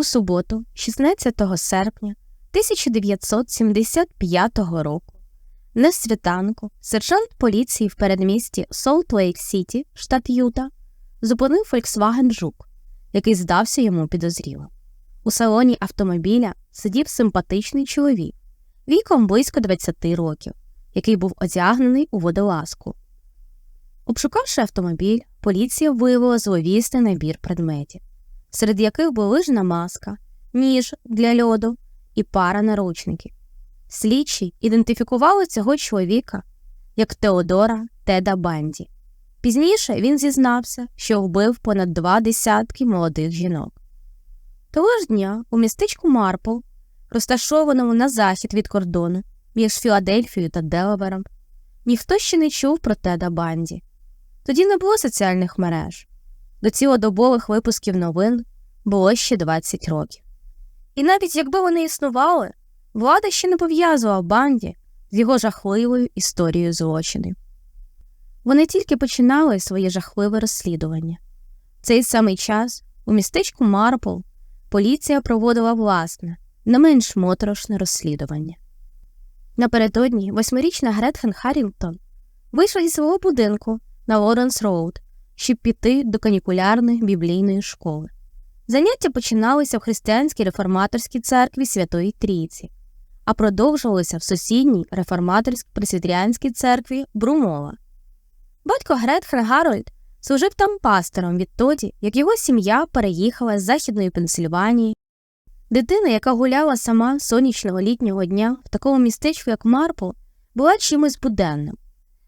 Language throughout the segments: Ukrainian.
У суботу, 16 серпня 1975 року, на світанку сержант поліції в передмісті Солт-Лейк Сіті, штат Юта, зупинив Volkswagen Жук, який здався йому підозрілим. У салоні автомобіля сидів симпатичний чоловік віком близько 20 років, який був одягнений у водолазку. Обшукавши автомобіль, поліція виявила зловісний набір предметів, серед яких лижна маска, ніж для льоду і пара наручників. Слідчі ідентифікували цього чоловіка як Теодора Теда Банді. Пізніше він зізнався, що вбив понад два десятки молодих жінок. Того ж дня у містечку Марпл, розташованому на захід від кордону між Філадельфією та Делавером, ніхто ще не чув про Теда Банді. Тоді не було соціальних мереж, до цілодобових випусків новин було ще 20 років. І навіть якби вони існували, влада ще не пов'язувала банді з його жахливою історією злочинів. Вони тільки починали своє жахливе розслідування. В цей самий час у містечку Марпл поліція проводила власне, не менш моторошне розслідування. Напередодні восьмирічна Гретхен Харрінгтон вийшла зі свого будинку на Лоренс Роуд, щоб піти до канікулярної біблійної школи. Заняття починалися в християнській реформаторській церкві Святої Трійці, а продовжувалися в сусідній реформаторській пресвітеріанській церкві Брумова. Батько Гретхен Гарольд служив там пастором відтоді, як його сім'я переїхала з Західної Пенсильванії. Дитина, яка гуляла сама сонячного літнього дня в такому містечку, як Марпл, була чимось буденним.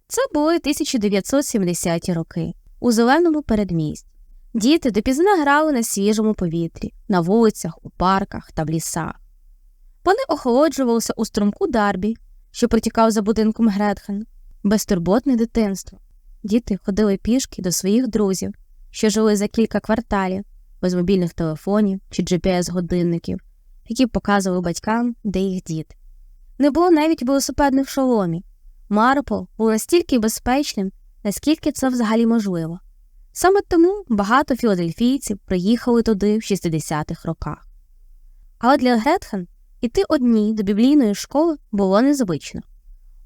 Це були 1970-ті роки у зеленому передмісті. Діти допізна грали на свіжому повітрі, на вулицях, у парках та в лісах. Вони охолоджувалися у струмку Дарбі, що протікав за будинком Гретхен, безтурботне дитинство. Діти ходили пішки до своїх друзів, що жили за кілька кварталів, без мобільних телефонів чи GPS-годинників, які показували батькам, де їх діти. Не було навіть велосипедних шоломів. Марпл був настільки безпечним, наскільки це взагалі можливо. Саме тому багато філадельфійців приїхали туди в 60-х роках. Але для Гретхен іти одній до біблійної школи було незвично.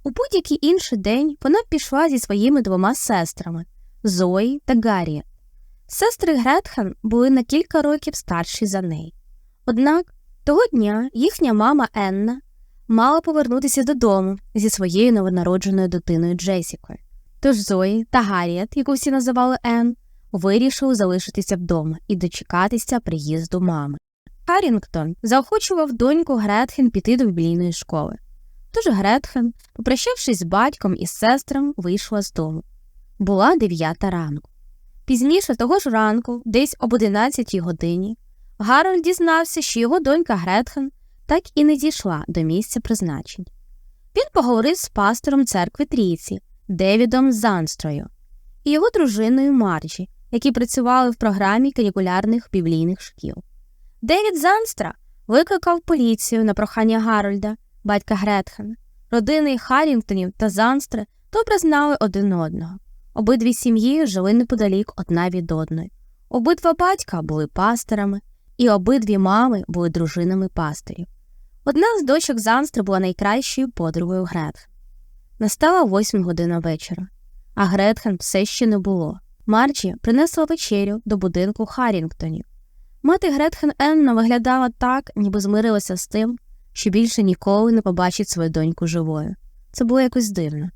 У будь-який інший день вона пішла зі своїми двома сестрами Зої та Гарріет. Сестри Гретхен були на кілька років старші за неї. Однак того дня їхня мама Енна мала повернутися додому зі своєю новонародженою дитиною Джесікою. Тож Зої та Гарріет, яку всі називали Ен, вирішили залишитися вдома і дочекатися приїзду мами. Харрінгтон заохочував доньку Гретхен піти до біблійної школи. Тож Гретхен, попрощавшись з батьком і сестрами, вийшла з дому. Була дев'ята ранку. Пізніше того ж ранку, десь об 11 годині, Гарольд дізнався, що його донька Гретхен так і не дійшла до місця призначень. Він поговорив з пастором церкви Трійці Девідом Занстрою і його дружиною Марджі, які працювали в програмі канікулярних біблійних шкіл. Девід Занстра викликав поліцію на прохання Гарольда, батька Гретхена. Родини Харрінгтонів та Занстри добре знали один одного. Обидві сім'ї жили неподалік одна від одної. Обидва батька були пасторами, і обидві мами були дружинами пасторів. Одна з дочок Занстри була найкращою подругою Гретхен. Настала восьма година вечора, а Гретхен все ще не було. Марчі принесла вечерю до будинку Харрінгтонів. Мати Гретхен Енна виглядала так, ніби змирилася з тим, що більше ніколи не побачить свою доньку живою. Це було якось дивно.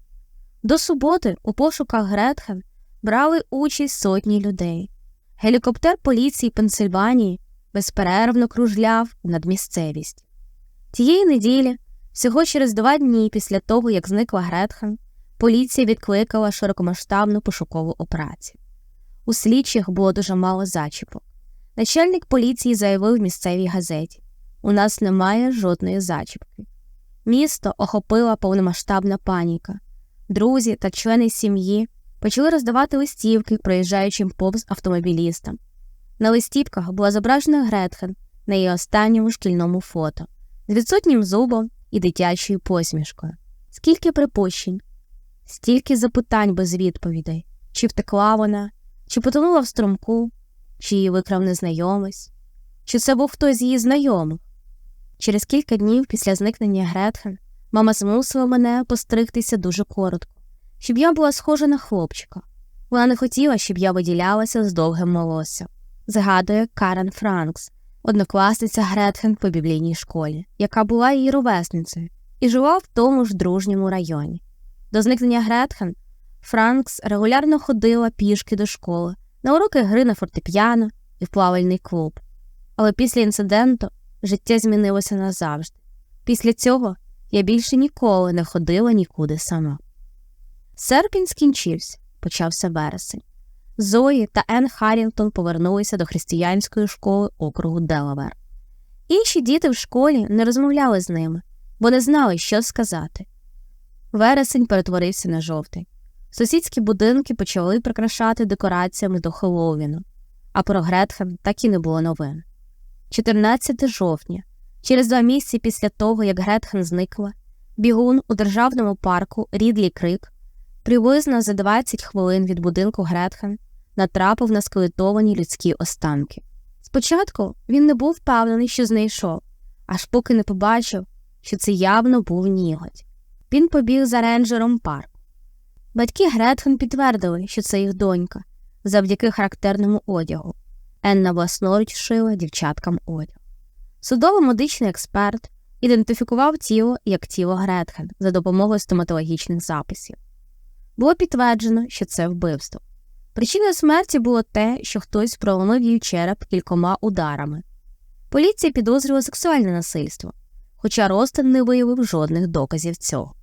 До суботи у пошуках Гретхен брали участь сотні людей. Гелікоптер поліції Пенсильванії безперервно кружляв над місцевість. Тієї неділі, всього через два дні після того, як зникла Гретхен, поліція відкликала широкомасштабну пошукову операцію. У слідчих було дуже мало зачіпок. Начальник поліції заявив в місцевій газеті у нас немає жодної зачіпки. Місто охопила повномасштабна паніка. Друзі та члени сім'ї почали роздавати листівки проїжджаючим повз автомобілістам. На листівках була зображена Гретхен на її останньому шкільному фото з відсутнім зубом і дитячою посмішкою. Скільки припущень, стільки запитань без відповідей, чи втекла вона, чи потонула в струмку, чи її викрав незнайомець. чи це був хтось з її знайомих. Через кілька днів після зникнення Гретхен мама змусила мене постригтися дуже коротко, щоб я була схожа на хлопчика. Вона не хотіла, щоб я виділялася з довгим волоссям. Згадує Карен Франкс, однокласниця Гретхен по біблійній школі, яка була її ровесницею і жила в тому ж дружньому районі. До зникнення Гретхен Франкс регулярно ходила пішки до школи, на уроки гри на фортепіано і в плавальний клуб. Але після інциденту життя змінилося назавжди. Після цього я більше ніколи не ходила нікуди сама. Серпінь скінчився, почався вересень. Зої та Енн Харрінгтон повернулися до християнської школи округу Делавер. Інші діти в школі не розмовляли з ними, бо не знали, що сказати. Вересень перетворився на жовтий. Сусідські будинки почали прикрашати декораціями до Хеллоуіну, а про Гретхен так і не було новин. 14 жовтня, через два місяці після того, як Гретхен зникла, бігун у державному парку Рідлі Крик приблизно за 20 хвилин від будинку Гретхен натрапив на скелетовані людські останки. Спочатку він не був впевнений, що знайшов, аж поки не побачив, що це явно був нігодь. Він побіг за рейнджером парку. Батьки Гретхен підтвердили, що це їх донька, завдяки характерному одягу. Енна власноруч шила дівчаткам одяг. Судово-медичний експерт ідентифікував тіло як тіло Гретхен за допомогою стоматологічних записів. Було підтверджено, що це вбивство. Причиною смерті було те, що хтось проломив її череп кількома ударами. Поліція підозрювала сексуальне насильство, хоча Ростен не виявив жодних доказів цього.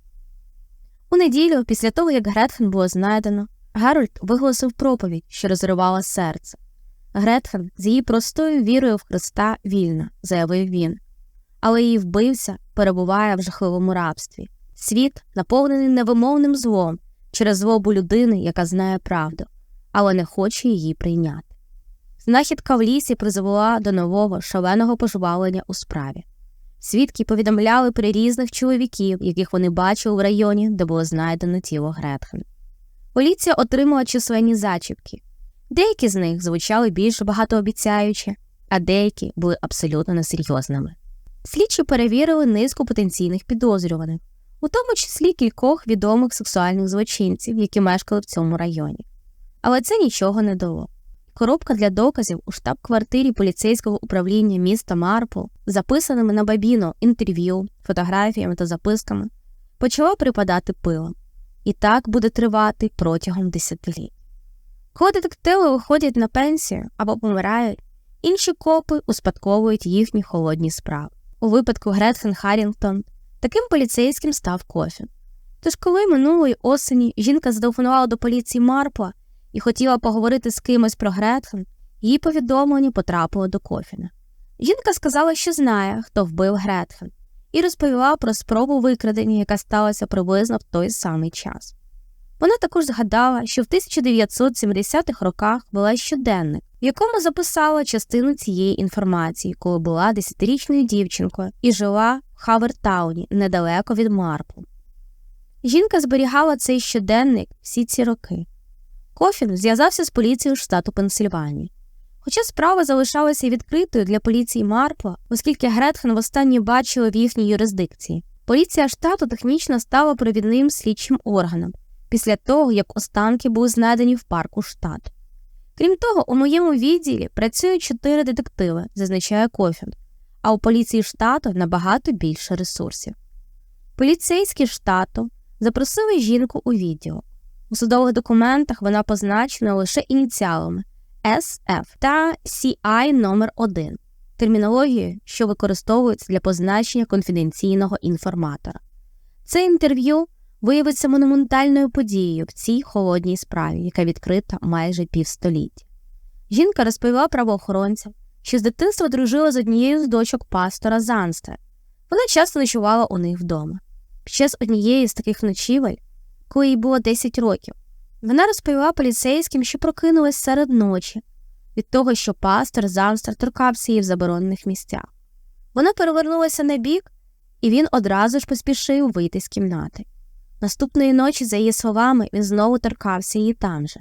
У неділю, після того, як Гретхен було знайдено, Геральт виголосив проповідь, що розривала серце. Гретхен з її простою вірою в Христа вільна, заявив він, але її вбивця перебуває в жахливому рабстві. Світ наповнений невимовним злом через злобу людини, яка знає правду, але не хоче її прийняти. Знахідка в лісі призвела до нового шаленого пожвалення у справі. Свідки повідомляли про різних чоловіків, яких вони бачили в районі, де було знайдено тіло Гретхен. Поліція отримала численні зачіпки. Деякі з них звучали більш багатообіцяюче, а деякі були абсолютно несерйозними. Слідчі перевірили низку потенційних підозрюваних, у тому числі кількох відомих сексуальних злочинців, які мешкали в цьому районі. Але це нічого не дало. Коробка для доказів у штаб-квартирі поліцейського управління міста Марпл, записаними на бабіно інтерв'ю, фотографіями та записками, почала припадати пилом. І так буде тривати протягом десятиліть. Коли детективи виходять на пенсію або помирають, інші копи успадковують їхні холодні справи. У випадку Гретхен Харрінгтон таким поліцейським став Кофін. Тож, коли минулої осені жінка зателефонувала до поліції Марпла і хотіла поговорити з кимось про Гретхен, її повідомлення потрапило до Кофіна. Жінка сказала, що знає, хто вбив Гретхен, і розповіла про спробу викрадення, яка сталася приблизно в той самий час. Вона також згадала, що в 1970-х роках була щоденник, в якому записала частину цієї інформації, коли була десятирічною дівчинкою і жила в Хавертауні недалеко від Марпу. Жінка зберігала цей щоденник всі ці роки. Кофін зв'язався з поліцією штату Пенсильванії. Хоча справа залишалася відкритою для поліції Марпла, оскільки Гретхен востаннє бачила в їхній юрисдикції, поліція штату технічно стала провідним слідчим органом після того, як останки були знайдені в парку штат. Крім того, у моєму відділі працюють чотири детективи, зазначає Кофін, а у поліції штату набагато більше ресурсів. Поліцейські штату запросили жінку у відділ. У судових документах вона позначена лише ініціалами SF та CI номер 1 термінологією, що використовується для позначення конфіденційного інформатора. Це інтерв'ю виявиться монументальною подією в цій холодній справі, яка відкрита майже півстоліття. Жінка розповіла правоохоронцям, що з дитинства дружила з однією з дочок пастора Занстера. Вона часто ночувала у них вдома. Під час однієї з таких ночівель, коли їй було 10 років, вона розповіла поліцейським, що прокинулась серед ночі від того, що пастор Занстер торкався її в заборонених місцях. Вона перевернулася на бік, і він одразу ж поспішив вийти з кімнати. Наступної ночі, за її словами, він знову торкався її там же.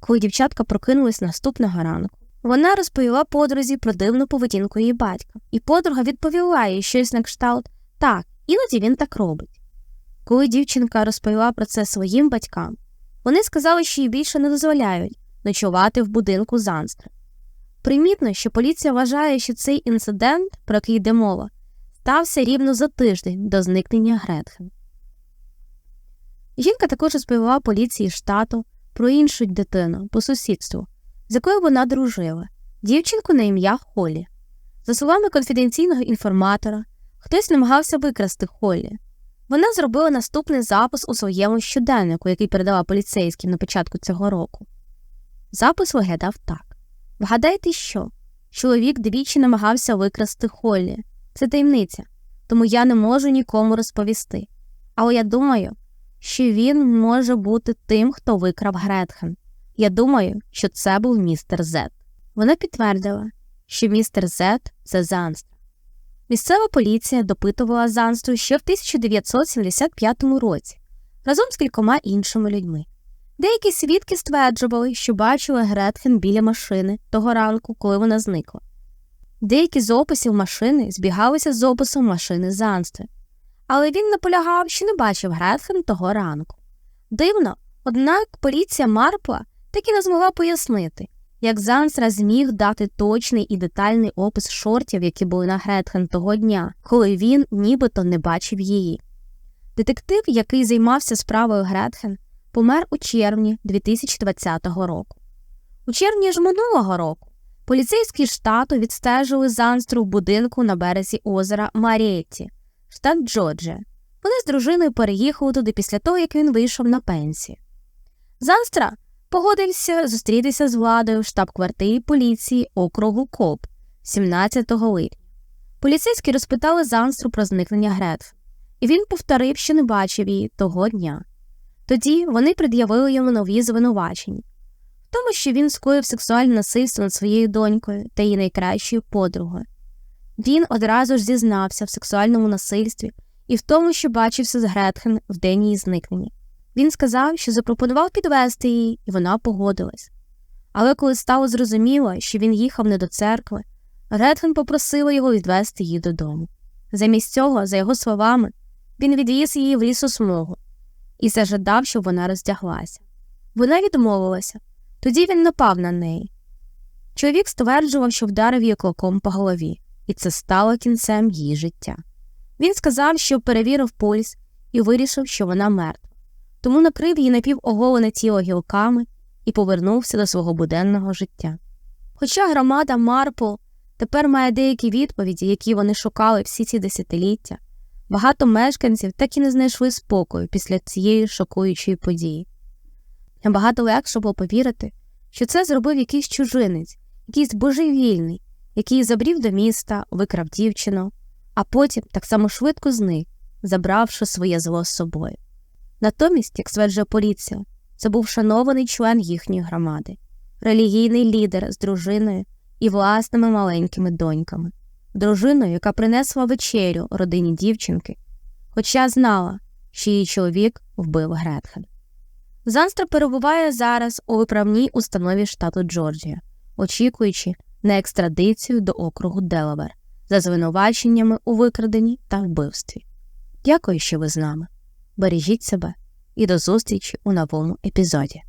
Коли дівчатка прокинулись наступного ранку, Вона розповіла подрузі про дивну поведінку її батька, і подруга відповіла їй щось на кшталт так, іноді він так робить. Коли дівчинка розповіла про це своїм батькам, вони сказали, що їй більше не дозволяють ночувати в будинку Занстри. Примітно, що поліція вважає, що цей інцидент, про який йде мова, стався рівно за тиждень до зникнення Гретхен. Жінка також розповіла поліції штату про іншу дитину по сусідству, з якою вона дружила, дівчинку на ім'я Холі. За словами конфіденційного інформатора, хтось намагався викрасти Холі. Вона зробила наступний запис у своєму щоденнику, який передала поліцейським на початку цього року. Запис виглядав так: Вгадайте, що? Чоловік двічі намагався викрасти Холлі. Це таємниця, тому я не можу нікому розповісти. Але я думаю, що він може бути тим, хто викрав Гретхен. Я думаю, що це був містер Зет. Вона підтвердила, що містер Зет це Занстра. Місцева поліція допитувала Занстру ще в 1975 році разом з кількома іншими людьми. Деякі свідки стверджували, що бачили Гретхен біля машини того ранку, коли вона зникла. Деякі з описів машини збігалися з описом машини Занстри, але він наполягав, що не бачив Гретхен того ранку. Дивно, однак поліція Марпла так і не змогла пояснити, як Зансра зміг дати точний і детальний опис шортів, які були на Гретхен того дня, коли він нібито не бачив її. Детектив, який займався справою Гретхен, помер у червні 2020 року. У червні ж минулого року поліцейські штату відстежили Занстру в будинку на березі озера Маріетті, штат Джорджія. Вони з дружиною переїхали туди після того, як він вийшов на пенсію. Занстра погодився зустрітися з владою в штаб-квартирі поліції округу Коп 17 липня. Поліцейські розпитали Занстру про зникнення Гретф, і він повторив, що не бачив її того дня. Тоді вони пред'явили йому нові звинувачення в тому, що він скоїв сексуальне насильство над своєю донькою та її найкращою подругою. Він одразу ж зізнався в сексуальному насильстві і в тому, що бачився з Гретхен в день її зникнення. Він сказав, що запропонував підвести її, і вона погодилась. Але коли стало зрозуміло, що він їхав не до церкви, Гретхен попросила його відвести її додому. Замість цього, за його словами, він відвіз її в лісосмугу і зажадав, щоб вона роздяглася. Вона відмовилася, тоді він напав на неї. Чоловік стверджував, що вдарив її клоком по голові, і це стало кінцем її життя. Він сказав, що перевірив пульс і вирішив, що вона мертва, тому накрив її напівоголене тіло гілками і повернувся до свого буденного життя. Хоча громада Марпл тепер має деякі відповіді, які вони шукали всі ці десятиліття, багато мешканців так і не знайшли спокою після цієї шокуючої події. Набагато легше було повірити, що це зробив якийсь чужинець, якийсь божевільний, який забрів до міста, викрав дівчину, а потім так само швидко зник, забравши своє зло з собою. Натомість, як стверджує поліція, це був шанований член їхньої громади, релігійний лідер з дружиною і власними маленькими доньками, дружиною, яка принесла вечерю родині дівчинки, хоча знала, що її чоловік вбив Гретхен. Занстра перебуває зараз у виправній установі штату Джорджія, очікуючи на екстрадицію до округу Делавер за звинуваченнями у викраденні та вбивстві. Дякую, що ви з нами. Бережіть себе і до зустрічі у новому епізоді.